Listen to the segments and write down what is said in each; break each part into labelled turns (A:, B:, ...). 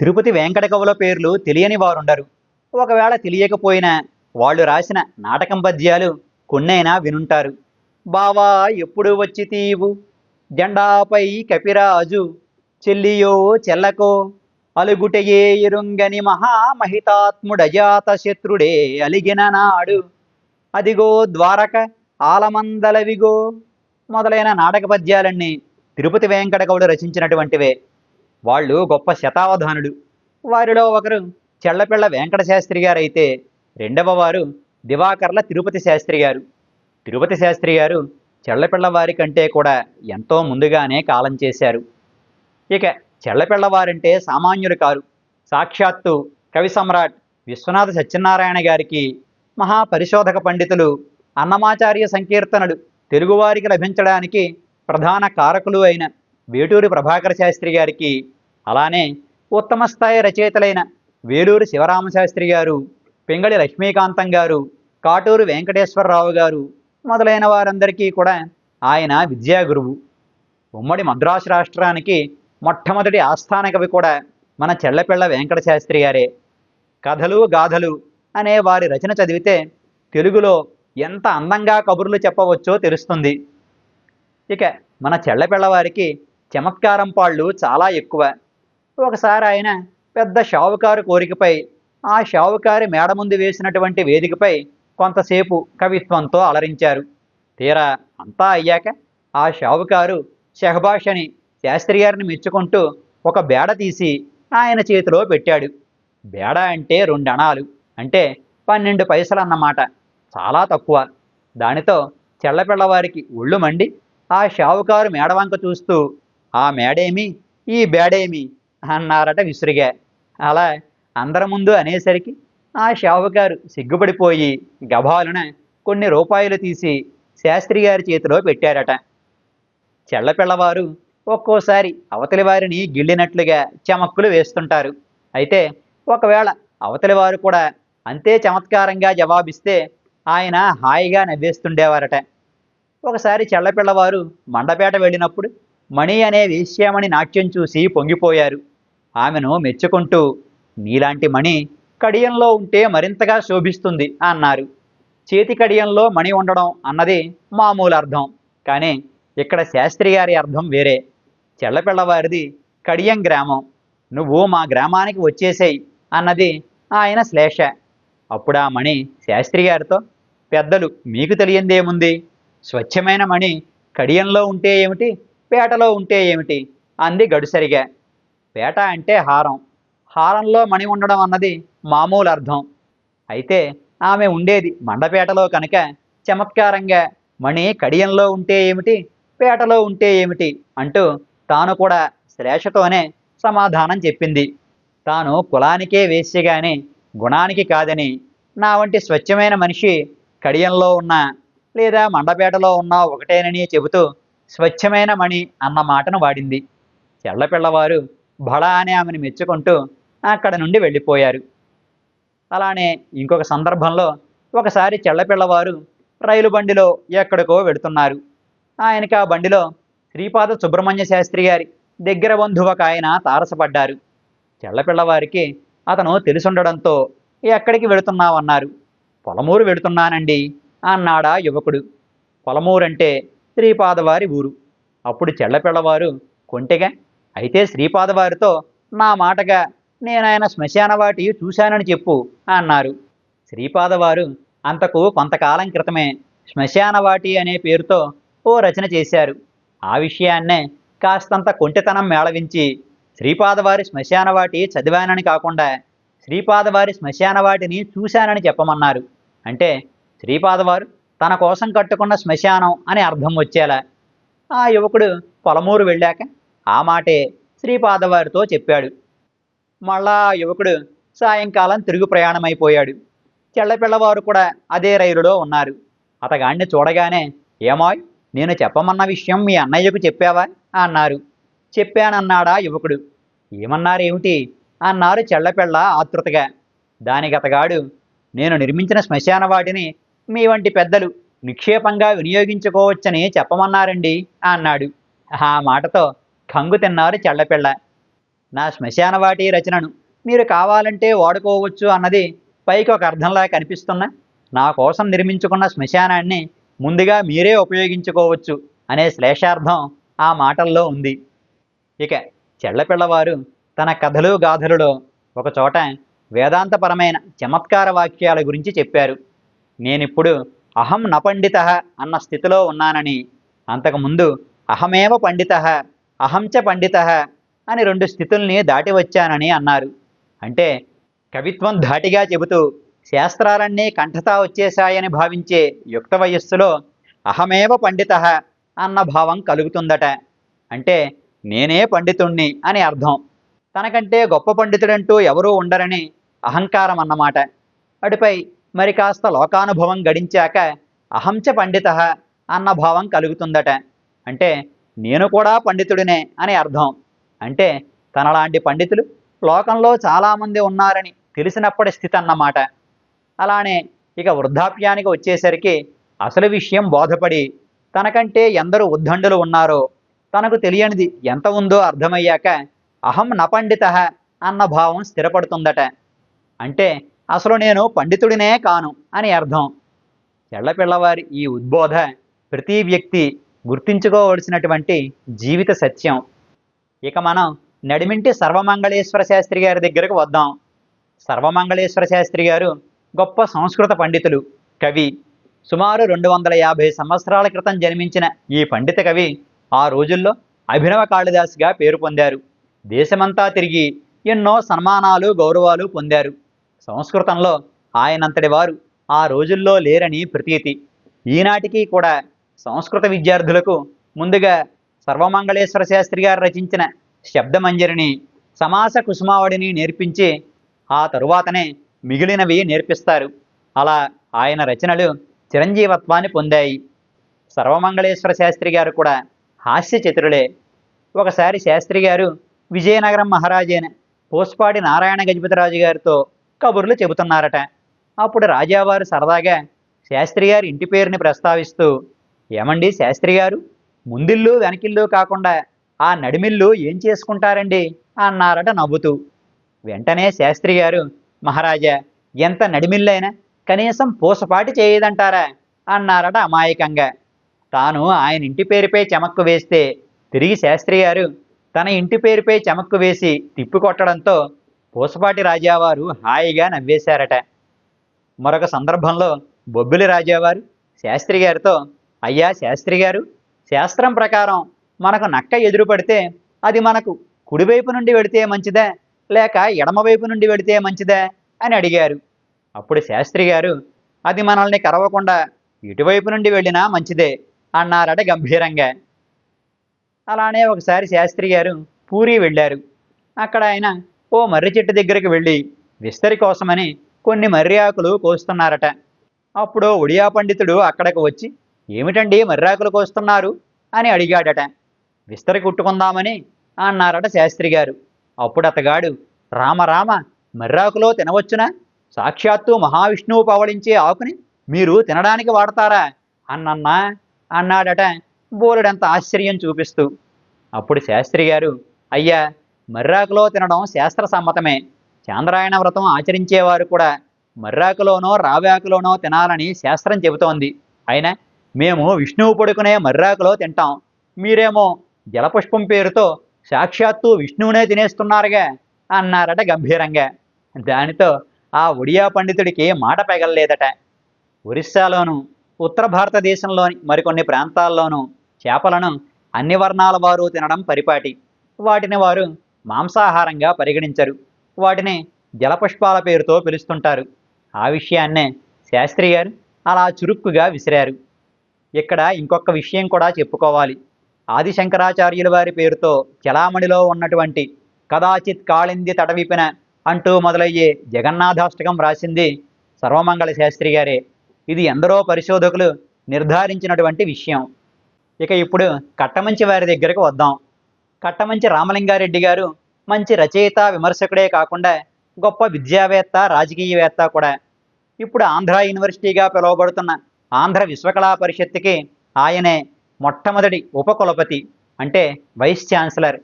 A: తిరుపతి వెంకట కవుల పేర్లు తెలియని వారుండరు. ఒకవేళ తెలియకపోయినా వాళ్ళు రాసిన నాటకం పద్యాలు కొన్నైనా వినుంటారు. బావా ఎప్పుడు వచ్చి తీవు? జెండాపై కపిరాజు చెల్లియో చెల్లకో అలుగుటయే ఇరుంగని మహామహితాత్ముడజాత శత్రుడే అలిగిన నాడు. అదిగో ద్వారక ఆలమందలవిగో. మొదలైన నాటక పద్యాలన్నీ తిరుపతి వెంకట కవుడు రచించినటువంటివే. వాళ్ళు గొప్ప శతావధానులు. వారిలో ఒకరు చెళ్ళపిళ్ళ వెంకట శాస్త్రి గారు అయితే రెండవ వారు దివాకర్ల తిరుపతి శాస్త్రి గారు. తిరుపతి శాస్త్రి గారు చెళ్ళపిళ్ళ వారి కంటే కూడా ఎంతో ముందుగానే కాలం చేశారు. ఇక చెళ్ళపిళ్ళ వారంటే సామాన్యులు కారు. సాక్షాత్తు కవి సమ్రాట్ విశ్వనాథ సత్యనారాయణ గారికి మహాపరిశోధక పండితులు అన్నమాచార్య సంకీర్తనలు తెలుగువారికి లభించడానికి ప్రధాన కారకులు అయిన వేటూరి ప్రభాకర శాస్త్రి గారికి అలానే ఉత్తమ స్థాయి రచయితలైన వేలూరు శివరామశాస్త్రి గారు పింగళి లక్ష్మీకాంతం గారు కాటూరు వెంకటేశ్వరరావు గారు మొదలైన వారందరికీ కూడా ఆయన విద్యాగురువు ఉమ్మడి మద్రాసు రాష్ట్రానికి మొట్టమొదటి ఆస్థాన కవి కూడా మన చెళ్ళపిళ్ళ వెంకట శాస్త్రి గారే. కథలు గాథలు అనే వారి రచన చదివితే తెలుగులో ఎంత అందంగా కబుర్లు చెప్పవచ్చో తెలుస్తుంది. ఇక మన చెళ్ళపిళ్ళవారికి చమత్కారం పాళ్ళు చాలా ఎక్కువ. ఒకసారి ఆయన పెద్ద షావుకారు కోరికపై ఆ షావుకారి మేడ ముందు వేసినటువంటి వేదికపై కొంతసేపు కవిత్వంతో అలరించారు. తీరా అంతా అయ్యాక ఆ షావుకారు షహబాష్ అని శాస్త్రి గారిని మెచ్చుకుంటూ ఒక బేడ తీసి ఆయన చేతిలో పెట్టాడు. బేడ అంటే రెండు అణాలు అంటే పన్నెండు పైసలు అన్నమాట చాలా తక్కువ. దానితో చెల్లపిల్లవారికి ఒళ్ళు మండి ఆ షావుకారు మేడవంక చూస్తూ ఆ మేడేమి? ఈ బేడేమి? అన్నారట విసురుగా. అలా అందరి ముందు అనేసరికి ఆ షావుకారు సిగ్గుపడిపోయి గభాలున కొన్ని రూపాయలు తీసి శాస్త్రి గారి చేతిలో పెట్టారట. చెల్లపిల్లవారు ఒక్కోసారి అవతలి వారిని గిల్లినట్లుగా చమక్కులు వేస్తుంటారు. అయితే ఒకవేళ అవతలి వారు కూడా అంతే చమత్కారంగా జవాబిస్తే ఆయన హాయిగా నవ్వేస్తుండేవారట. ఒకసారి చెల్లపిల్లవారు మండపేట వెళ్ళినప్పుడు మణి అనే వేశ్యామణి నాట్యం చూసి పొంగిపోయారు. ఆమెను మెచ్చుకుంటూ నీలాంటి మణి కడియంలో ఉంటే మరింతగా శోభిస్తుంది అన్నారు. చేతి కడియంలో మణి ఉండడం అన్నది మామూలు అర్థం కానీ ఇక్కడ శాస్త్రి గారి అర్థం వేరే. చెల్లపిల్లవారిది కడియం గ్రామం. నువ్వు మా గ్రామానికి వచ్చేసేయి అన్నది ఆయన శ్లేష. అప్పుడు ఆ మణి శాస్త్రి గారితో పెద్దలు మీకు తెలియందేముంది? స్వచ్ఛమైన మణి కడియంలో ఉంటే ఏమిటి? పేటలో ఉంటే ఏమిటి? అంది గడుసరిగా. పేట అంటే హారం. హారంలో మణి ఉండడం అన్నది మామూలు అర్థం. అయితే ఆమె ఉండేది మండపేటలో కనుక చమత్కారంగా మణి కడియంలో ఉంటే ఏమిటి? పేటలో ఉంటే ఏమిటి? అంటూ తాను కూడా శ్లేషతోనే సమాధానం చెప్పింది. తాను కులానికే వేశ్యగాని గుణానికి కాదని నా వంటి స్వచ్ఛమైన మనిషి కడియంలో ఉన్న లేదా మండపేటలో ఉన్న ఒకటేనని చెబుతూ స్వచ్ఛమైన మణి అన్న మాటను వాడింది. చెల్లపిల్లవారు బళ అనే ఆమెను మెచ్చుకుంటూ అక్కడ నుండి వెళ్ళిపోయారు. అలానే ఇంకొక సందర్భంలో ఒకసారి చెల్లపిల్లవారు రైలు బండిలో ఎక్కడికో వెడుతున్నారు. ఆయనకి ఆ బండిలో శ్రీపాద సుబ్రహ్మణ్య శాస్త్రి గారి దగ్గర బంధువు ఒక ఆయన తారసపడ్డారు. చెల్లపిల్లవారికి అతను తెలుసుండడంతో ఎక్కడికి వెళుతున్నావన్నారు పొలమూరు వెళుతున్నానండి అన్నాడా యువకుడు. పొలమూరంటే శ్రీపాదవారి ఊరు. అప్పుడు చెల్లపిల్లవారు కొంటెగా అయితే శ్రీపాదవారితో నా మాటగా నేనాయన శ్మశానవాటి చూశానని చెప్పు అన్నారు. శ్రీపాదవారు అంతకు కొంతకాలం క్రితమే శ్మశానవాటి అనే పేరుతో ఓ రచన చేశారు. ఆ విషయాన్నే కాస్తంత కొంటెతనం మేళవించి శ్రీపాదవారి శ్మశానవాటి చదివానని కాకుండా శ్రీపాదవారి శ్మశానవాటిని చూశానని చెప్పమన్నారు. అంటే శ్రీపాదవారు తన కోసం కట్టుకున్న శ్మశానం అని అర్థం వచ్చేలా. ఆ యువకుడు పొలమూరు వెళ్ళాక ఆ మాటే శ్రీపాదవారితో చెప్పాడు. మళ్ళా ఆ యువకుడు సాయంకాలం తిరుగు ప్రయాణమైపోయాడు. చెల్లపిల్లవారు కూడా అదే రైలులో ఉన్నారు. అతగాణ్ణి చూడగానే ఏమాయ్ నేను చెప్పమన్న విషయం మీ అన్నయ్యకు చెప్పావా? అన్నారు. చెప్పానన్నాడా యువకుడు. ఏమన్నారేమిటి? అన్నారు చెల్లపిల్ల ఆతృతగా దానికి అతగాడు నేను నిర్మించిన శ్మశాన వాటిని మీ వంటి పెద్దలు నిక్షేపంగా వినియోగించుకోవచ్చని చెప్పమన్నారండి అన్నాడు. ఆ మాటతో కంగు తిన్నారు చెల్లపిల్ల నా శ్మశానవాటి రచనను మీరు కావాలంటే వాడుకోవచ్చు అన్నది పైకి ఒక అర్థంలా కనిపిస్తున్న నా కోసం నిర్మించుకున్న శ్మశానాన్ని ముందుగా మీరే ఉపయోగించుకోవచ్చు అనే శ్లేషార్థం ఆ మాటల్లో ఉంది. ఇక చెళ్ళపిల్లవారు తన కథలు గాథలలో ఒకచోట వేదాంతపరమైన చమత్కార వాక్యాల గురించి చెప్పారు. నేనిప్పుడు అహం నపండిత అన్న స్థితిలో ఉన్నానని. అంతకుముందు అహమేవ పండిత అహంచ పండిత అని రెండు స్థితుల్ని దాటి వచ్చానని అన్నారు. అంటే కవిత్వం ధాటిగా చెబుతూ శాస్త్రాలన్నీ కంఠతా వచ్చేశాయని భావించే యుక్త వయస్సులో అహమేవ పండిత అన్న భావం కలుగుతుందట. అంటే నేనే పండితుణ్ణి అని అర్థం. తనకంటే గొప్ప పండితుడంటూ ఎవరూ ఉండరని అహంకారం అన్నమాట అటుపై మరి కాస్త లోకానుభవం గడించాక అహంచ పండిత అన్న భావం కలుగుతుందట. అంటే నేను కూడా పండితుడినే అని అర్థం. అంటే తనలాంటి పండితులు లోకంలో చాలామంది ఉన్నారని తెలిసినప్పటి స్థితి అన్నమాట అలానే ఇక వృద్ధాప్యానికి వచ్చేసరికి అసలు విషయం బోధపడి తనకంటే ఎందరు ఉద్దండులు ఉన్నారో తనకు తెలియనిది ఎంత ఉందో అర్థమయ్యాక అహం నపండిత అన్న భావం స్థిరపడుతుందట. అంటే అసలు నేను పండితుడినే కాను అని అర్థం. చెళ్ళపిల్లవారి ఈ ఉద్బోధ ప్రతి వ్యక్తి గుర్తించుకోవలసినటువంటి జీవిత సత్యం. ఇక మనం నడిమింటి సర్వమంగళేశ్వర శాస్త్రి గారి దగ్గరకు వద్దాం. సర్వమంగళేశ్వర శాస్త్రి గారు గొప్ప సంస్కృత పండితులు కవి. సుమారు రెండు వందల యాభై సంవత్సరాల క్రితం జన్మించిన ఈ పండిత కవి ఆ రోజుల్లో అభినవ కాళిదాస్గా పేరు పొందారు. దేశమంతా తిరిగి ఎన్నో సన్మానాలు గౌరవాలు పొందారు. సంస్కృతంలో ఆయనంతటి వారు ఆ రోజుల్లో లేరని ప్రతీతి. ఈనాటికి కూడా సంస్కృత విద్యార్థులకు ముందుగా సర్వమంగళేశ్వర శాస్త్రి గారు రచించిన శబ్దమంజరిని సమాస కుసుమావడిని నేర్పించి ఆ తరువాతనే మిగిలినవి నేర్పిస్తారు. అలా ఆయన రచనలు చిరంజీవత్వాన్ని పొందాయి. సర్వమంగళేశ్వర శాస్త్రి గారు కూడా హాస్య చతురులే. ఒకసారి శాస్త్రి గారు విజయనగరం మహారాజైన పోస్పాడి నారాయణ గజపతిరాజు గారితో కబుర్లు చెబుతున్నారట. అప్పుడు రాజావారు సరదాగా శాస్త్రి గారి ఇంటి పేరుని ప్రస్తావిస్తూ ఏమండి శాస్త్రి గారు ముందిల్లు వెనకిల్లు కాకుండా ఆ నడిమిల్లు ఏం చేసుకుంటారండి? అన్నారట నవ్వుతూ. వెంటనే శాస్త్రి గారు మహారాజా ఎంత నడిమిల్లైనా కనీసం పూసపాటి చేయదంటారా? అన్నారట అమాయకంగా. తాను ఆయన ఇంటి పేరుపై చెమక్కు వేస్తే తిరిగి శాస్త్రి గారు తన ఇంటి పేరుపై చెమక్కు వేసి తిప్పికొట్టడంతో పూసపాటి రాజావారు హాయిగా నవ్వేశారట. మరొక సందర్భంలో బొబ్బిలి రాజావారు శాస్త్రి గారితో అయ్యా శాస్త్రి గారు శాస్త్రం ప్రకారం మనకు నక్క ఎదురు పడితే అది మనకు కుడివైపు నుండి వెడితే మంచిదా? లేక ఎడమవైపు నుండి వెడితే మంచిదా? అని అడిగారు. అప్పుడు శాస్త్రి గారు అది మనల్ని కరవకుండా ఇటువైపు నుండి వెళ్ళినా మంచిదే అన్నారట గంభీరంగా. అలానే ఒకసారి శాస్త్రి గారు పూరి వెళ్ళారు. అక్కడ ఆయన ఓ మర్రి చెట్టు దగ్గరికి వెళ్ళి విస్తరి కోసమని కొన్ని మర్రి ఆకులు కోస్తున్నారట. అప్పుడు ఒడియా పండితుడు అక్కడికి వచ్చి ఏమిటండి మర్రాకులు కోస్తున్నారు? అని అడిగాడట. విస్తరి కుట్టుకుందామని అన్నారట శాస్త్రి గారు. అప్పుడు అతగాడు రామ రామ మర్రాకులో తినవచ్చునా? సాక్షాత్తు మహావిష్ణువు పవళించే ఆకుని మీరు తినడానికి వాడతారా? అన్నన్నా అన్నాడట బోలుడంత ఆశ్చర్యం చూపిస్తూ. అప్పుడు శాస్త్రి గారు అయ్యా మర్రాకులో తినడం శాస్త్ర సమ్మతమే చాంద్రాయణ వ్రతం ఆచరించేవారు కూడా మర్రాకులోనో రావాకులోనో తినాలని శాస్త్రం చెబుతోంది. అయినా మేము విష్ణువు పడుకునే మర్రాకులో తింటాం. మీరేమో జలపుష్పం పేరుతో సాక్షాత్తు విష్ణువునే తినేస్తున్నారుగా అన్నారట గంభీరంగా. దానితో ఆ ఒడియా పండితుడికి మాట పెగలలేదట. ఒరిస్సాలోను ఉత్తర భారతదేశంలోని మరికొన్ని ప్రాంతాల్లోనూ చేపలను అన్ని వర్ణాల వారు తినడం పరిపాటి. వాటిని వారు మాంసాహారంగా పరిగణించరు. వాటిని జలపుష్పాల పేరుతో పిలుస్తుంటారు. ఆ విషయాన్నే శాస్త్రి గారు అలా చురుక్కుగా విసిరారు. ఇక్కడ ఇంకొక విషయం కూడా చెప్పుకోవాలి. ఆదిశంకరాచార్యుల వారి పేరుతో చలామణిలో ఉన్నటువంటి కదాచిత్ కాళింది తడవిపిన అంటూ మొదలయ్యే జగన్నాథాష్టకం రాసింది సర్వమంగళ శాస్త్రి గారే. ఇది ఎందరో పరిశోధకులు నిర్ధారించినటువంటి విషయం. ఇక ఇప్పుడు కట్టమంచి వారి దగ్గరకు వద్దాం. కట్టమంచి రామలింగారెడ్డి గారు మంచి రచయిత విమర్శకుడే కాకుండా గొప్ప విద్యావేత్త రాజకీయవేత్త కూడా. ఇప్పుడు ఆంధ్ర యూనివర్సిటీగా పిలువబడుతున్న ఆంధ్ర విశ్వకళా పరిషత్తుకి ఆయనే మొట్టమొదటి ఉపకులపతి అంటే వైస్ ఛాన్సలర్.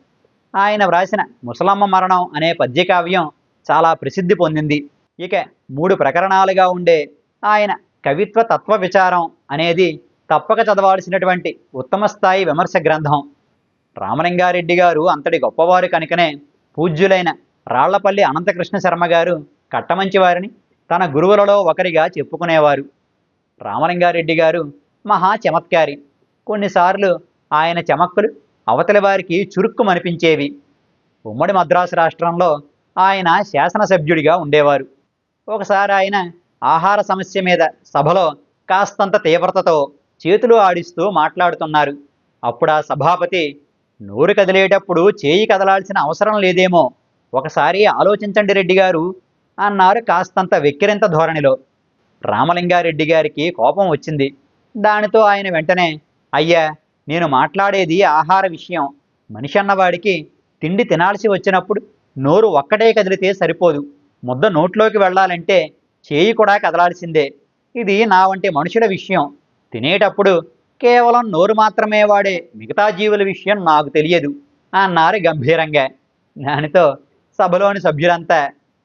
A: ఆయన వ్రాసిన ముసలమ్మ మరణం అనే పద్యకావ్యం చాలా ప్రసిద్ధి పొందింది. ఇక మూడు ప్రకరణాలుగా ఉండే ఆయన కవిత్వ తత్వ విచారం అనేది తప్పక చదవాల్సినటువంటి ఉత్తమ స్థాయి విమర్శ గ్రంథం. రామలింగారెడ్డి గారు అంతటి గొప్పవారు కనుకనే పూజ్యులైన రాళ్ళపల్లి అనంతకృష్ణ శర్మ గారు కట్టమంచి వారిని తన గురువులలో ఒకరిగా చెప్పుకునేవారు. రామలింగారెడ్డి గారు మహా చమత్కారి. కొన్నిసార్లు ఆయన చమక్కులు అవతలి వారికి చురుక్కుమనిపించేవి. ఉమ్మడి మద్రాసు రాష్ట్రంలో ఆయన శాసనసభ్యుడిగా ఉండేవారు. ఒకసారి ఆయన ఆహార సమస్య మీద సభలో కాస్తంత తీవ్రతతో చేతులు ఆడిస్తూ మాట్లాడుతున్నారు. అప్పుడు ఆ సభాపతి నోరు కదిలేటప్పుడు చేయి కదలాల్సిన అవసరం లేదేమో. ఒకసారి ఆలోచించండి రెడ్డి గారు అన్నారు కాస్తంత వెక్కిరింత ధోరణిలో. రామలింగారెడ్డి గారికి కోపం వచ్చింది. దానితో ఆయన వెంటనే అయ్యా నేను మాట్లాడేది ఆహార విషయం. మనిషి అన్నవాడికి తిండి తినాల్సి వచ్చినప్పుడు నోరు ఒక్కటే కదిలితే సరిపోదు. ముద్ద నోట్లోకి వెళ్ళాలంటే చేయి కూడా కదలాల్సిందే. ఇది నా వంటి మనుషుల విషయం. తినేటప్పుడు కేవలం నోరు మాత్రమే వాడే మిగతా జీవుల విషయం నాకు తెలియదు అన్నారు గంభీరంగా. దానితో సభలోని సభ్యులంతా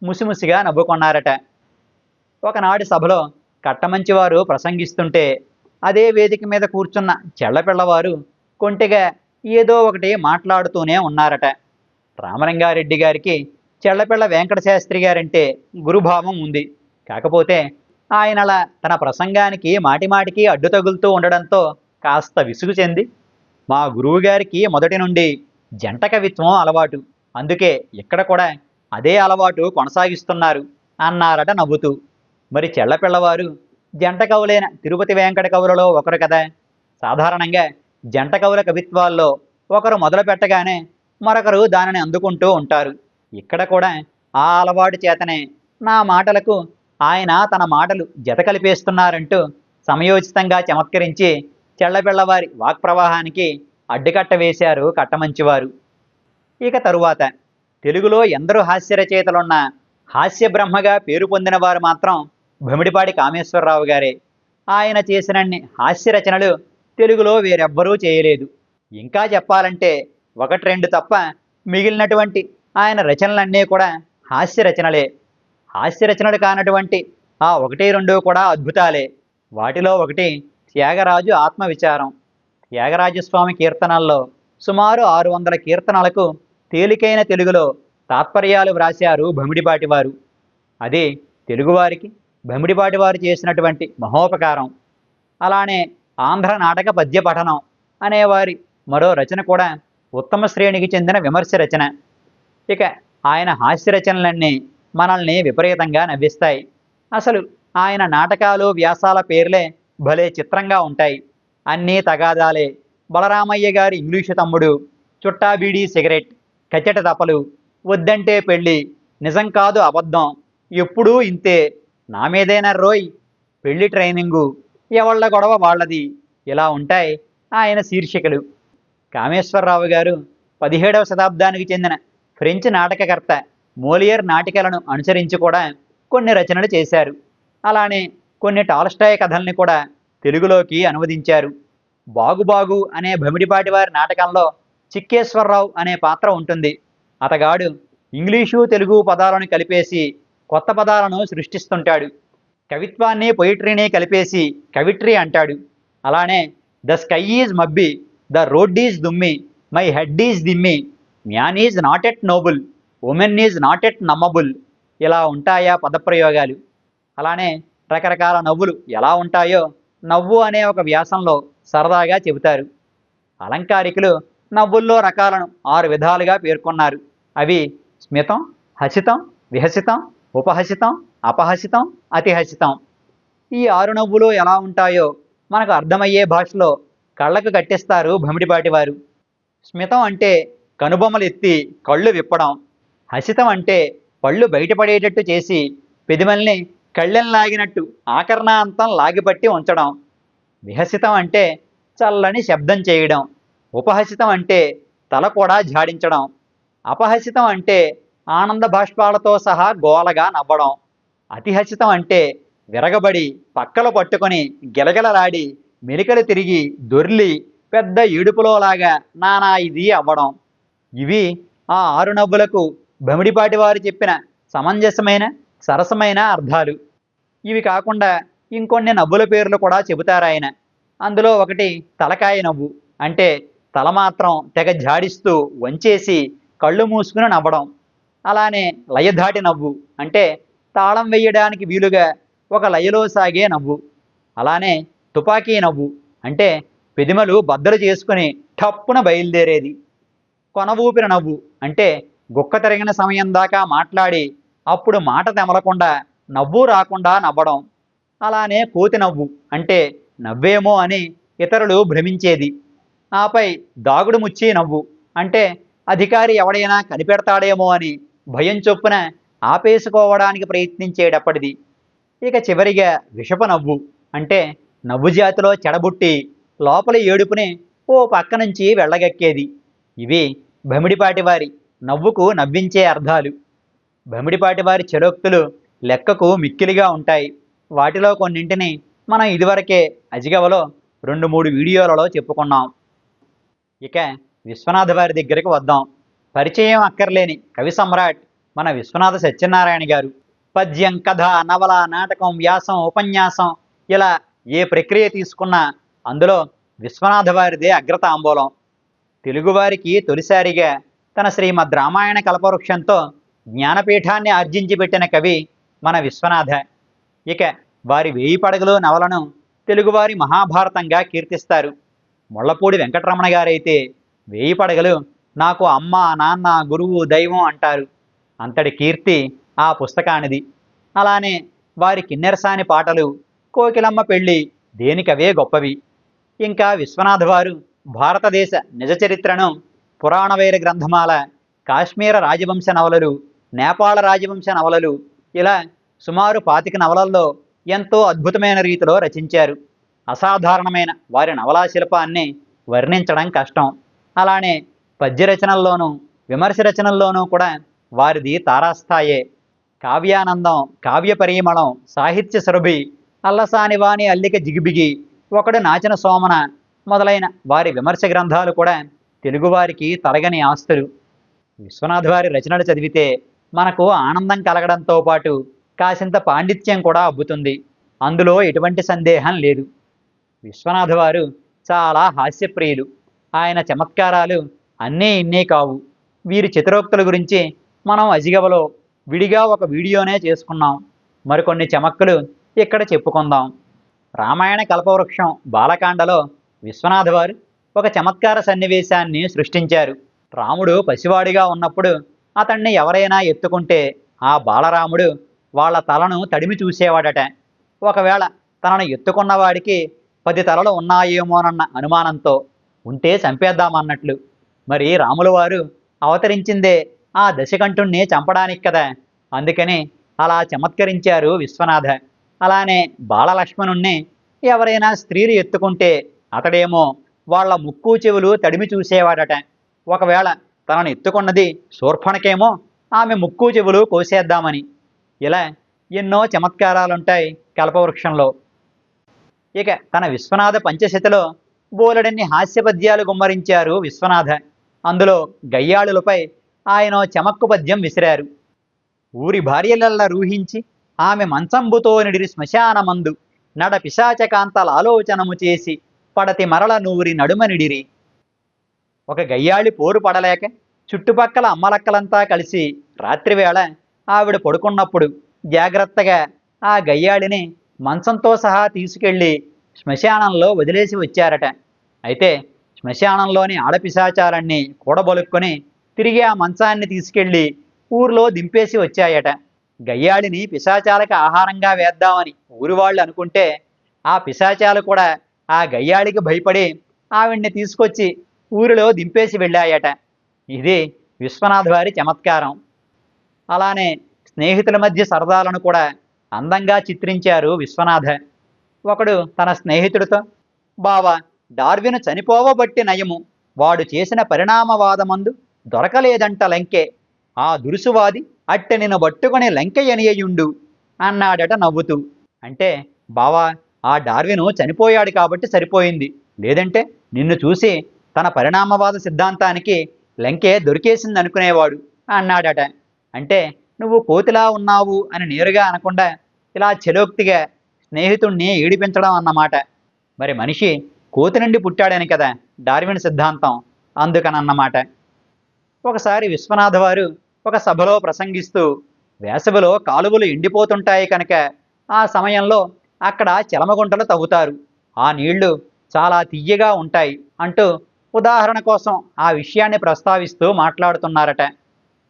A: ముసిముసిగా నవ్వుకున్నారట. ఒకనాటి సభలో కట్టమంచివారు ప్రసంగిస్తుంటే అదే వేదిక మీద కూర్చున్న చెళ్ళపిల్లవారు కొంటిగా ఏదో ఒకటి మాట్లాడుతూనే ఉన్నారట. రామలింగారెడ్డి గారికి చెళ్ళపిళ్ళ వెంకటశాస్త్రి గారంటే గురుభావం ఉంది. కాకపోతే ఆయన అలా తన ప్రసంగానికి మాటిమాటికి అడ్డు తగులుతూ ఉండడంతో కాస్త విసుగు చెంది మా గురువుగారికి మొదటి నుండి జంట కవిత్వం అలవాటు. అందుకే ఇక్కడ కూడా అదే అలవాటు కొనసాగిస్తున్నారు అన్నారట నవ్వుతూ. మరి చెల్లపిల్లవారు జంట కవులైన తిరుపతి వెంకట కవులలో ఒకరు కదా. సాధారణంగా జంట కవుల కవిత్వాల్లో ఒకరు మొదలు పెట్టగానే మరొకరు దానిని అందుకుంటూ ఉంటారు. ఇక్కడ కూడా ఆ అలవాటు చేతనే నా మాటలకు ఆయన తన మాటలు జత కలిపేస్తున్నారంటూ సమయోచితంగా చమత్కరించి చెళ్ళపిల్లవారి వాక్ప్రవాహానికి అడ్డుకట్ట వేశారు కట్టమంచివారు. ఇక తరువాత తెలుగులో ఎందరో హాస్య రచయితలున్న హాస్య బ్రహ్మగా పేరు పొందిన వారు మాత్రం భమిడిపాటి కామేశ్వరరావు గారే. ఆయన చేసినన్ని హాస్య రచనలు తెలుగులో వేరెవ్వరూ చేయలేదు. ఇంకా చెప్పాలంటే ఒకటి రెండు తప్ప మిగిలినటువంటి ఆయన రచనలన్నీ కూడా హాస్య రచనలే. హాస్య రచనలు కానటువంటి ఆ ఒకటి రెండు కూడా అద్భుతాలే. వాటిలో ఒకటి త్యాగరాజు ఆత్మవిచారం. త్యాగరాజస్వామి కీర్తనల్లో సుమారు ఆరు వందల కీర్తనలకు తేలికైన తెలుగులో తాత్పర్యాలు వ్రాశారు భమిడిపాటివారు. అదే తెలుగువారికి భమిడిపాటివారు చేసినటువంటి మహోపకారం. అలానే ఆంధ్ర నాటక పద్య పఠనం అనేవారి మరో రచన కూడా ఉత్తమ శ్రేణికి చెందిన విమర్శ రచన. ఇక ఆయన హాస్య రచనలన్నీ మనల్ని విపరీతంగా నవ్విస్తాయి. అసలు ఆయన నాటకాలు వ్యాసాల పేర్లే భలే చిత్రంగా ఉంటాయి. అన్నీ తగాదాలే. బలరామయ్య గారి ఇంగ్లీషు తమ్ముడు చుట్టా బీడీ సిగరెట్ కచ్చట తపలు వద్దంటే పెళ్ళి నిజం కాదు అబద్ధం ఎప్పుడూ ఇంతే. నా మీదేనా రోయ్? పెళ్ళి ట్రైనింగు ఎవళ్ళ గొడవ వాళ్ళది? ఇలా ఉంటాయి ఆయన శీర్షికలు. కామేశ్వరరావు గారు పదిహేడవ శతాబ్దానికి చెందిన ఫ్రెంచ్ నాటకకర్త మోలియర్ నాటికలను అనుసరించి కూడా కొన్ని రచనలు చేశారు. అలానే కొన్ని టాల్స్టాయ్ కథల్ని కూడా తెలుగులోకి అనువదించారు. బాగుబాగు అనే భమిడిపాటి వారి నాటకంలో చిక్కేశ్వరరావు అనే పాత్ర ఉంటుంది. అతగాడు ఇంగ్లీషు తెలుగు పదాలను కలిపేసి కొత్త పదాలను సృష్టిస్తుంటాడు. కవిత్వాన్ని పొయిట్రీని కలిపేసి కవిట్రీ అంటాడు. అలానే ద స్కై ఈజ్ మబ్బి ద రోడ్ ఈజ్ దుమ్మి my head is దిమ్మి man is not at noble woman is not at నమ్మబుల్ ఇలా ఉంటాయా పదప్రయోగాలు. అలానే రకరకాల నవ్వులు ఎలా ఉంటాయో నవ్వు అనే ఒక వ్యాసంలో సరదాగా చెబుతారు. అలంకారికులు నవ్వుల్లో రకాలను ఆరు విధాలుగా పేర్కొన్నారు. అవి స్మితం హసితం విహసితం ఉపహసితం అపహసితం అతిహసితం. ఈ ఆరు నవ్వులు ఎలా ఉంటాయో మనకు అర్థమయ్యే భాషలో కళ్ళకు కట్టిస్తారు భమిడిపాటివారు. స్మితం అంటే కనుబొమ్మలు ఎత్తి కళ్ళు విప్పడం. హసితం అంటే పళ్ళు బయటపడేటట్టు చేసి పెదిమల్ని కళ్ళెం లాగినట్టు ఆకర్ణాంతం లాగిపట్టి ఉంచడం. విహసితం అంటే చల్లని శబ్దం చేయడం. ఉపహసితం అంటే తల కూడా ఝాడించడం అపహసితం అంటే ఆనంద బాష్పాలతో సహా గోలగా నవ్వడం. అతిహసితం అంటే విరగబడి పక్కలు పట్టుకొని గిలగిలలాడి మెలికలు తిరిగి దొర్లి పెద్ద ఏడుపులోలాగా నానా ఇది అవ్వడం. ఇవి ఆ ఆరు నవ్వులకు బమిడిపాటి వారు చెప్పిన సమంజసమైన? సరసమైన అర్థాలు. ఇవి కాకుండా ఇంకొన్ని నవ్వుల పేర్లు కూడా చెబుతారాయన అందులో ఒకటి తలకాయ నవ్వు. అంటే తల మాత్రం తెగ జాడిస్తూ వంచేసి కళ్ళు మూసుకుని నవ్వడం. అలానే లయధాటి నవ్వు. అంటే తాళం వేయడానికి వీలుగా ఒక లయలో సాగే నవ్వు. అలానే తుపాకీ నవ్వు. అంటే పెదిమలు బద్దలు చేసుకుని టప్పున బయలుదేరేది. కొన నవ్వు. అంటే గుక్క తిరిగిన సమయం దాకా మాట్లాడి అప్పుడు మాట తెమలకుండా నవ్వు రాకుండా నవ్వడం. అలానే కోతి నవ్వు అంటే నవ్వేమో అని ఇతరులు భ్రమించేది. ఆపై దాగుడు ముచ్చి నవ్వు అంటే అధికారి ఎవడైనా కనిపెడతాడేమో అని భయం చొప్పున ఆపేసుకోవడానికి ప్రయత్నించేటప్పటిది. ఇక చివరిగా విషప నవ్వు అంటే నవ్వు జాతిలో చెడబుట్టి లోపల ఏడుపుని ఓ పక్క నుంచి వెళ్ళగక్కేది. ఇవి భమిడిపాటి వారి నవ్వుకు నవ్వించే అర్థాలు. భమిడిపాటి వారి చలోక్తులు లెక్కకు మిక్కిలిగా ఉంటాయి. వాటిలో కొన్నింటిని మనం ఇదివరకే అజిగవలో రెండు మూడు వీడియోలలో చెప్పుకున్నాం. ఇక విశ్వనాథ వారి దగ్గరికి వద్దాం. పరిచయం అక్కర్లేని కవి సమ్రాట్ మన విశ్వనాథ సత్యనారాయణ గారు. పద్యం కథ నవల నాటకం వ్యాసం ఉపన్యాసం ఇలా ఏ ప్రక్రియ తీసుకున్నా అందులో విశ్వనాథ వారిదే అగ్రతాంబూలం. తెలుగువారికి తొలిసారిగా తన శ్రీమద్ రామాయణ కల్పవృక్షంతో జ్ఞానపీఠాన్ని ఆర్జించి పెట్టిన కవి మన విశ్వనాథ. ఇక వారి వేయి పడగలు నవలను తెలుగువారి మహాభారతంగా కీర్తిస్తారు. ముళ్ళపూడి వెంకటరమణ గారైతే వేయి పడగలు నాకు అమ్మ నాన్న గురువు దైవం అంటారు. అంతటి కీర్తి ఆ పుస్తకానిది. అలానే వారి కిన్నెరసాని పాటలు కోకిలమ్మ పెళ్ళి దేనికవే గొప్పవి. ఇంకా విశ్వనాథ్ వారు భారతదేశ నిజ చరిత్రను పురాణవైర గ్రంథమాల కాశ్మీర రాజవంశ నవలలు నేపాళ రాజవంశ నవలలు ఇలా సుమారు పాతిక నవలల్లో ఎంతో అద్భుతమైన రీతిలో రచించారు. అసాధారణమైన వారి నవలా శిల్పాన్ని వర్ణించడం కష్టం. అలానే పద్య రచనల్లోనూ విమర్శ రచనల్లోనూ కూడా వారిది తారాస్థాయే. కావ్యానందం కావ్య పరిమళం సాహిత్య సురభి అల్లసానివాణి అల్లిక జిగిబిగి ఒకడు నాచిన సోమన మొదలైన వారి విమర్శ గ్రంథాలు కూడా తెలుగువారికి తరగని ఆస్తులు. విశ్వనాథ్ వారి రచనలు చదివితే మనకు ఆనందం కలగడంతో పాటు కాసింత పాండిత్యం కూడా అబ్బుతుంది. అందులో ఎటువంటి సందేహం లేదు. విశ్వనాథ వారు చాలా హాస్యప్రియులు. ఆయన చమత్కారాలు అన్నీ ఇన్నే కావు. వీరి చతురోక్తుల గురించి మనం అజిగవలో విడిగా ఒక వీడియోనే చేసుకున్నాం. మరికొన్ని చమక్కులు ఇక్కడ చెప్పుకుందాం. రామాయణ కల్పవృక్షం బాలకాండలో విశ్వనాథ వారు ఒక చమత్కార సన్నివేశాన్ని సృష్టించారు. రాముడు పసివాడిగా ఉన్నప్పుడు అతన్ని ఎవరైనా ఎత్తుకుంటే ఆ బాలరాముడు వాళ్ళ తలను తడిమి చూసేవాడట. ఒకవేళ తనను ఎత్తుకున్నవాడికి పది తలలు ఉన్నాయేమోనన్న అనుమానంతో ఉంటే చంపేద్దామన్నట్లు. మరి రాముల వారు అవతరించిందే ఆ దశకంఠుణ్ణి చంపడానికి కదా. అందుకని అలా చమత్కరించారు విశ్వనాథ. అలానే బాలలక్ష్మణుణ్ణి ఎవరైనా స్త్రీలు ఎత్తుకుంటే అతడేమో వాళ్ళ ముక్కు చెవులు తడిమి చూసేవాడట. ఒకవేళ తనను ఎత్తుకున్నది శూర్పణకేమో. ఆమె ముక్కు చెవులు కోసేద్దామని. ఇలా ఎన్నో చమత్కారాలుంటాయి కల్పవృక్షంలో. ఇక తన విశ్వనాథ పంచశతిలో బోలెడన్ని హాస్యపద్యాలు గుమ్మరించారు విశ్వనాథ. అందులో గయ్యాళులపై ఆయన చమక్కు పద్యం విసిరారు. ఊరి భార్యలల్లా రూహించి ఆమె మంచంబుతో నిడిరి శ్మశానమందు నడ పిశాచకాంతల ఆలోచనము చేసి పడతి మరల నూరి నడుమ నిడిరి. ఒక గయ్యాళి పోరు పడలేక చుట్టుపక్కల అమ్మలక్కలంతా కలిసి రాత్రివేళ ఆవిడ పడుకున్నప్పుడు జాగ్రత్తగా ఆ గయ్యాళిని మంచంతో సహా తీసుకెళ్ళి శ్మశానంలో వదిలేసి వచ్చారట. అయితే శ్మశానంలోని ఆడపిశాచాలన్నీ కూడబొలుక్కొని తిరిగి ఆ మంచాన్ని తీసుకెళ్ళి ఊర్లో దింపేసి వచ్చాయట. గయ్యాళిని పిశాచాలకు ఆహారంగా వేద్దామని ఊరి వాళ్ళు అనుకుంటే ఆ పిశాచాలు కూడా ఆ గయ్యాళికి భయపడి ఆవిడ్ని తీసుకొచ్చి ఊరిలో దింపేసి వెళ్ళాయట. ఇది విశ్వనాథ్ వారి చమత్కారం. అలానే స్నేహితుల మధ్య సరదాలను కూడా అందంగా చిత్రించారు విశ్వనాథ. ఒకడు తన స్నేహితుడితో బావా డార్విను చనిపోవబట్టి నయము. వాడు చేసిన పరిణామవాదమందు దొరకలేదంట లంకే. ఆ దురుసువాది అట్టె నిన్ను పట్టుకుని లంకెయనియయుండు అన్నాడట నవ్వుతూ. అంటే బావా ఆ డార్విను చనిపోయాడు కాబట్టి సరిపోయింది. లేదంటే నిన్ను చూసి తన పరిణామవాద సిద్ధాంతానికి లంకే దొరికేసింది అనుకునేవాడు అన్నాడట. అంటే నువ్వు కోతిలా ఉన్నావు అని నేరుగా అనకుండా ఇలా చెలోక్తిగా స్నేహితుణ్ణి ఏడిపించడం అన్నమాట. మరి మనిషి కోతి నుండి పుట్టాడని కదా డార్విన్ సిద్ధాంతం అందుకనన్నమాట. ఒకసారి విశ్వనాథ వారు ఒక సభలో ప్రసంగిస్తూ వేసవిలో కాలువలు ఎండిపోతుంటాయి కనుక ఆ సమయంలో అక్కడ చెలమగుంటలు తవ్వుతారు. ఆ నీళ్ళు చాలా తియ్యగా ఉంటాయి అంటూ ఉదాహరణ కోసం ఆ విషయాన్ని ప్రస్తావిస్తూ మాట్లాడుతున్నారట.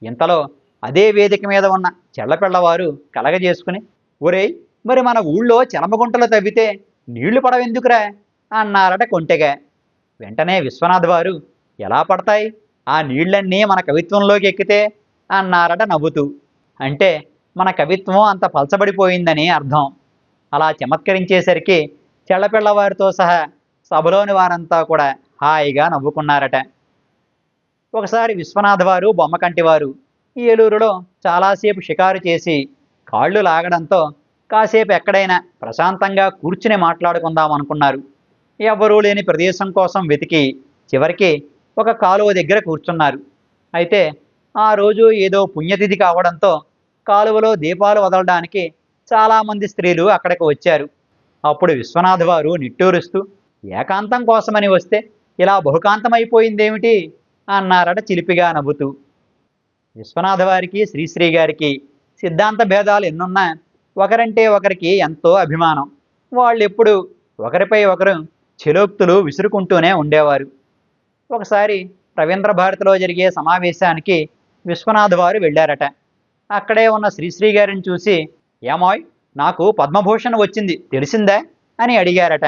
A: ఇంతలో అదే వేదిక మీద ఉన్న చెల్లపిల్లవారు కలగజేసుకుని ఒరేయ్ మరి మన ఊళ్ళో చెలమగుంటలు తవ్వితే నీళ్ళు పడవెందుకురా? అన్నారట కొంటెగా. వెంటనే విశ్వనాథ్ వారు ఎలా పడతాయి? ఆ నీళ్ళన్నీ మన కవిత్వంలోకి ఎక్కితే? అన్నారట నవ్వుతూ. అంటే మన కవిత్వం అంత పలచబడిపోయిందని అర్థం. అలా చమత్కరించేసరికి చెల్లపిల్లవారితో సహా సభలోని వారంతా కూడా హాయిగా నవ్వుకున్నారట. ఒకసారి విశ్వనాథ్ వారు బొమ్మకంటి వారు ఏలూరులో చాలాసేపు షికారు చేసి కాళ్ళు లాగడంతో కాసేపు ఎక్కడైనా ప్రశాంతంగా కూర్చుని మాట్లాడుకుందాం అనుకున్నారు. ఎవ్వరూ లేని ప్రదేశం కోసం వెతికి చివరికి ఒక కాలువ దగ్గర కూర్చున్నారు. అయితే ఆ రోజు ఏదో పుణ్యతిథి కావడంతో కాలువలో దీపాలు వదలడానికి చాలామంది స్త్రీలు అక్కడికి వచ్చారు. అప్పుడు విశ్వనాథ్ వారు నిట్టూరుస్తూ ఏకాంతం కోసమని వస్తే ఇలా బహుకాంతమైపోయిందేమిటి? అన్నారట చిలిపిగా నవ్వుతూ. విశ్వనాథ వారికి శ్రీశ్రీ గారికి సిద్ధాంత భేదాలు ఎన్నున్నా ఒకరంటే ఒకరికి ఎంతో అభిమానం. వాళ్ళు ఎప్పుడు ఒకరిపై ఒకరు చిలోక్తులు విసురుకుంటూనే ఉండేవారు. ఒకసారి రవీంద్ర భారతిలో జరిగే సమావేశానికి విశ్వనాథ్ వారు వెళ్ళారట. అక్కడే ఉన్న శ్రీశ్రీ గారిని చూసి ఏమాయ్ నాకు పద్మభూషణ్ వచ్చింది తెలిసిందా? అని అడిగారట.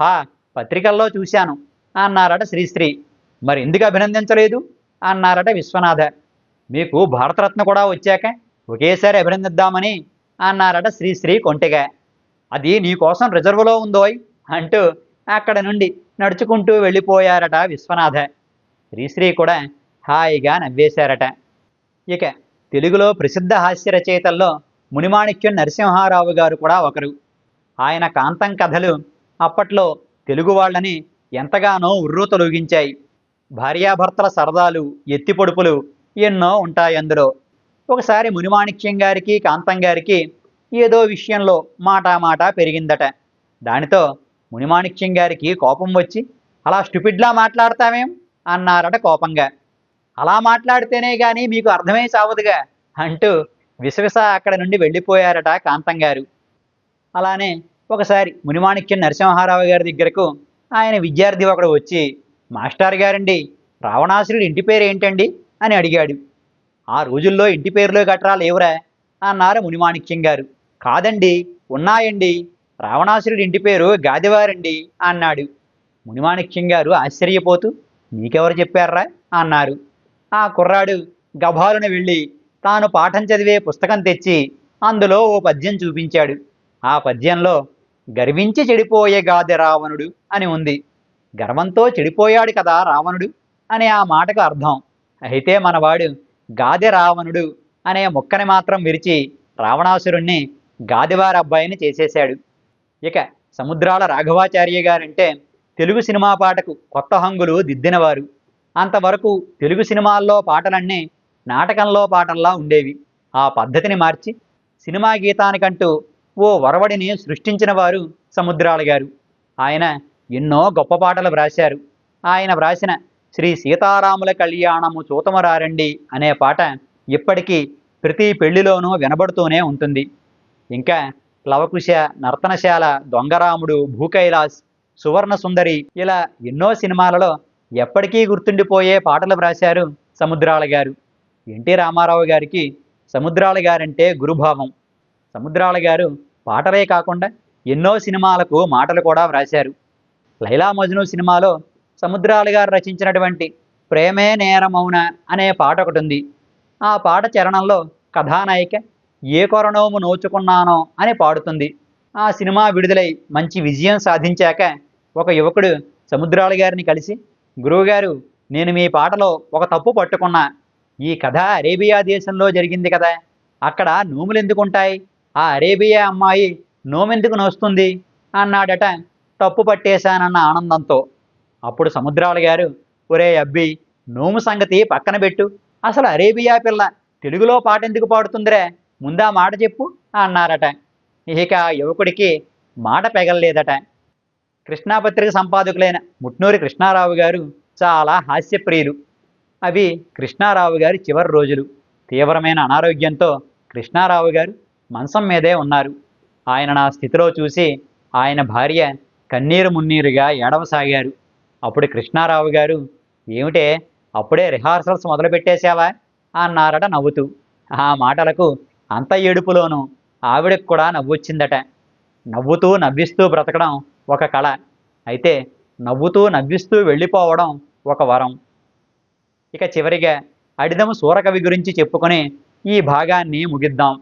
A: హా పత్రికల్లో చూశాను. అన్నారట శ్రీశ్రీ. మరి ఎందుకు అభినందించలేదు? అన్నారట విశ్వనాథ. మీకు భారతరత్న కూడా వచ్చాక ఒకేసారి అభినందిద్దామని అన్నారట శ్రీశ్రీ కొంటెగా. అది నీకోసం రిజర్వులో ఉందోయ్ అంటూ అక్కడ నుండి నడుచుకుంటూ వెళ్ళిపోయారట విశ్వనాథ. శ్రీశ్రీ కూడా హాయిగా నవ్వేశారట. ఇక తెలుగులో ప్రసిద్ధ హాస్య రచయితల్లో మునిమాణిక్యం నరసింహారావు గారు కూడా ఒకరు. ఆయన కాంతం కథలు అప్పట్లో తెలుగు వాళ్ళని ఎంతగానో ఉర్రూ తొలగించాయి భార్యాభర్తల సరదాలు ఎత్తిపొడుపులు ఎన్నో ఉంటాయి అందులో. ఒకసారి మునిమాణిక్యం గారికి కాంతం గారికి ఏదో విషయంలో మాటా మాట పెరిగిందట. దానితో మునిమాణిక్యం గారికి కోపం వచ్చి అలా స్టూపిడ్లా మాట్లాడతామేం అన్నారట కోపంగా. అలా మాట్లాడితేనే కానీ మీకు అర్థమై సావదుగా అంటూ విసవిస అక్కడ నుండి వెళ్ళిపోయారట కాంతం గారు. అలానే ఒకసారి మునిమాణిక్యం నరసింహారావు గారి దగ్గరకు ఆయన విద్యార్థి ఒకడు వచ్చి మాస్టర్ గారండి రావణాసురుడి ఇంటి పేరు ఏంటండి అని అడిగాడు. ఆ రోజుల్లో ఇంటి పేరులో గట్రా లేవురా? అన్నారు మునిమాణిక్యం గారు. కాదండి ఉన్నాయండి. రావణాసురుడి ఇంటి పేరు గాదివారండి అన్నాడు. మునిమాణిక్యం గారు ఆశ్చర్యపోతూ నీకెవరు చెప్పారా? అన్నారు. ఆ కుర్రాడు గభాలున వెళ్ళి తాను పాఠం చదివే పుస్తకం తెచ్చి అందులో ఓ పద్యం చూపించాడు. ఆ పద్యంలో గర్వించి చెడిపోయే గాది రావణుడు అని ఉంది. గర్వంతో చెడిపోయాడు కదా రావణుడు అనే ఆ మాటకు అర్థం. అయితే మనవాడు గాది రావణుడు అనే ముక్కని మాత్రం విరిచి రావణాసురుణ్ణి గాదివారి అబ్బాయిని చేసేశాడు. ఇక సముద్రాల రాఘవాచార్య గారంటే తెలుగు సినిమా పాటకు కొత్త హంగులు దిద్దినవారు. అంతవరకు తెలుగు సినిమాల్లో పాటలన్నీ నాటకంలో పాటల్లా ఉండేవి. ఆ పద్ధతిని మార్చి సినిమా గీతానికంటూ ఓ వరవడిని సృష్టించిన వారు సముద్రాల గారు. ఆయన ఎన్నో గొప్ప పాటలు వ్రాశారు. ఆయన వ్రాసిన శ్రీ సీతారాముల కళ్యాణము చూతమరారండి అనే పాట ఇప్పటికీ ప్రతి పెళ్ళిలోనూ వినబడుతూనే ఉంటుంది. ఇంకా ప్లవకుశ నర్తనశాల దొంగరాముడు భూకైలాస్ సువర్ణ సుందరి ఇలా ఎన్నో సినిమాలలో ఎప్పటికీ గుర్తుండిపోయే పాటలు వ్రాశారు సముద్రాల గారు. ఎన్టీ రామారావు గారికి సముద్రాల గారంటే గురుభావం. సముద్రాల గారు పాటలే కాకుండా ఎన్నో సినిమాలకు మాటలు కూడా వ్రాశారు. లైలా మజ్ను సినిమాలో సముద్రాల గారు రచించినటువంటి ప్రేమే నేరమౌన అనే పాట ఒకటి ఉంది ఆ పాట చరణంలో కథానాయిక ఏ కొరణోము నోచుకున్నానో అని పాడుతుంది. ఆ సినిమా విడుదలై మంచి విజయం సాధించాక ఒక యువకుడు సముద్రాల గారిని కలిసి గురువుగారు నేను మీ పాటలో ఒక తప్పు పట్టుకున్నా. ఈ కథ అరేబియా దేశంలో జరిగింది కదా. అక్కడ నోములు ఎందుకు ఉంటాయి ఆ అరేబియా అమ్మాయి నోమెందుకు నోస్తుంది? అన్నాడట. తప్పు పట్టేశానన్న ఆనందంతో. అప్పుడు సముద్రాల గారు ఒరే అబ్బి నోము సంగతి పక్కన పెట్టు. అసలు అరేబియా పిల్ల తెలుగులో పాట ఎందుకు పాడుతుందిరే? ముందా మాట చెప్పు అన్నారట. ఇక యువకుడికి మాట పెగలలేదట. కృష్ణాపత్రిక సంపాదకులైన ముట్నూరి కృష్ణారావు గారు చాలా హాస్యప్రియులు. అవి కృష్ణారావు గారి చివరి రోజులు. తీవ్రమైన అనారోగ్యంతో కృష్ణారావు గారు మంచం మీదే ఉన్నారు. ఆయన నా స్థితిలో చూసి ఆయన భార్య కన్నీరు మున్నీరుగా ఏడవసాగారు. అప్పుడు కృష్ణారావు గారు ఏమిటే అప్పుడే రిహార్సల్స్ మొదలుపెట్టేశావా? అన్నారట నవ్వుతూ. ఆ మాటలకు అంత ఏడుపులోనూ ఆవిడకు కూడా నవ్వొచ్చిందట. నవ్వుతూ నవ్విస్తూ బ్రతకడం ఒక కళ. అయితే నవ్వుతూ నవ్విస్తూ వెళ్ళిపోవడం ఒక వరం. ఇక చివరిగా అడిదము సూరకవి గురించి చెప్పుకొని ఈ భాగాన్ని ముగిద్దాం.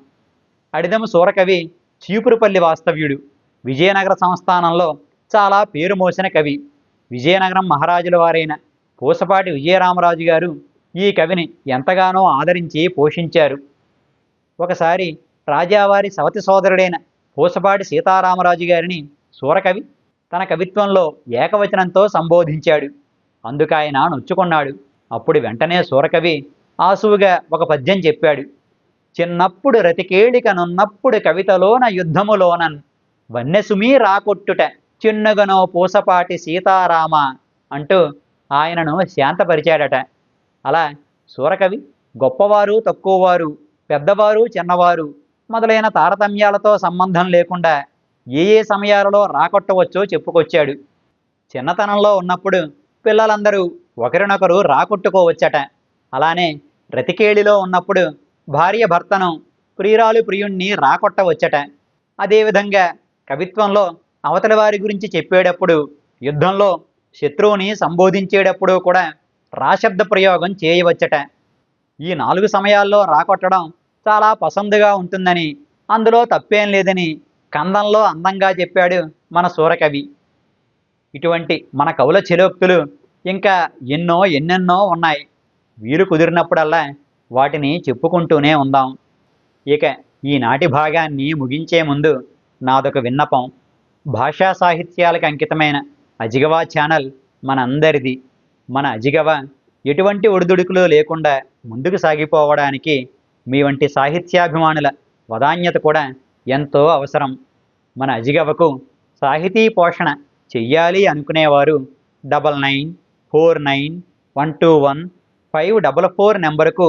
A: అడిదము సూరకవి చీపురుపల్లి వాస్తవ్యుడు. విజయనగర సంస్థానంలో చాలా పేరు మోసిన కవి. విజయనగరం మహారాజుల వారైన పూసపాటి విజయరామరాజు గారు ఈ కవిని ఎంతగానో ఆదరించి పోషించారు. ఒకసారి రాజావారి సవతి సోదరుడైన పూసపాటి సీతారామరాజు గారిని సూరకవి తన కవిత్వంలో ఏకవచనంతో సంబోధించాడు. అందుకాయన నొచ్చుకున్నాడు. అప్పుడు వెంటనే సూరకవి ఆసువుగా ఒక పద్యం చెప్పాడు. చిన్నప్పుడు రతికేళికనున్నప్పుడు కవితలోన యుద్ధములోనన్ వన్నెసుమీ రాకొట్టుట చిన్నగనో పూసపాటి సీతారామ అంటూ ఆయనను శాంతపరిచాడట. అలా సూరకవి గొప్పవారు తక్కువవారు పెద్దవారు చిన్నవారు మొదలైన తారతమ్యాలతో సంబంధం లేకుండా ఏ ఏ సమయాలలో రాకొట్టవచ్చో చెప్పుకొచ్చాడు. చిన్నతనంలో ఉన్నప్పుడు పిల్లలందరూ ఒకరినొకరు రాకొట్టుకోవచ్చట. అలానే రతికేళిలో ఉన్నప్పుడు భార్య భర్తను ప్రియురాలు ప్రియుణ్ణి రాకొట్టవచ్చట అదేవిధంగా కవిత్వంలో అవతలి వారి గురించి చెప్పేటప్పుడు యుద్ధంలో శత్రువుని సంబోధించేటప్పుడు కూడా రాశబ్ద ప్రయోగం చేయవచ్చట. ఈ నాలుగు సమయాల్లో రాకొట్టడం చాలా పసందుగా ఉంటుందని అందులో తప్పేం లేదని కందంలో అందంగా చెప్పాడు మన సూరకవి. ఇటువంటి మన కవుల చెలోక్తులు ఇంకా ఎన్నో ఎన్నెన్నో ఉన్నాయి. వీరు కుదిరినప్పుడల్లా వాటిని చెప్పుకుంటూనే ఉందాం. ఇక ఈనాటి భాగాన్ని ముగించే ముందు నాదొక విన్నపం. భాషా సాహిత్యాలకు అంకితమైన అజిగవా ఛానల్ మనందరిది. మన అజిగవ ఎటువంటి ఒడిదుడుకులు లేకుండా ముందుకు సాగిపోవడానికి మీ వంటి సాహిత్యాభిమానుల వదాన్యత కూడా ఎంతో అవసరం. మన అజిగవకు సాహితీ పోషణ చెయ్యాలి అనుకునేవారు double nine four nine one two one five double four నెంబరుకు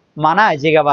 A: మన అజిగవ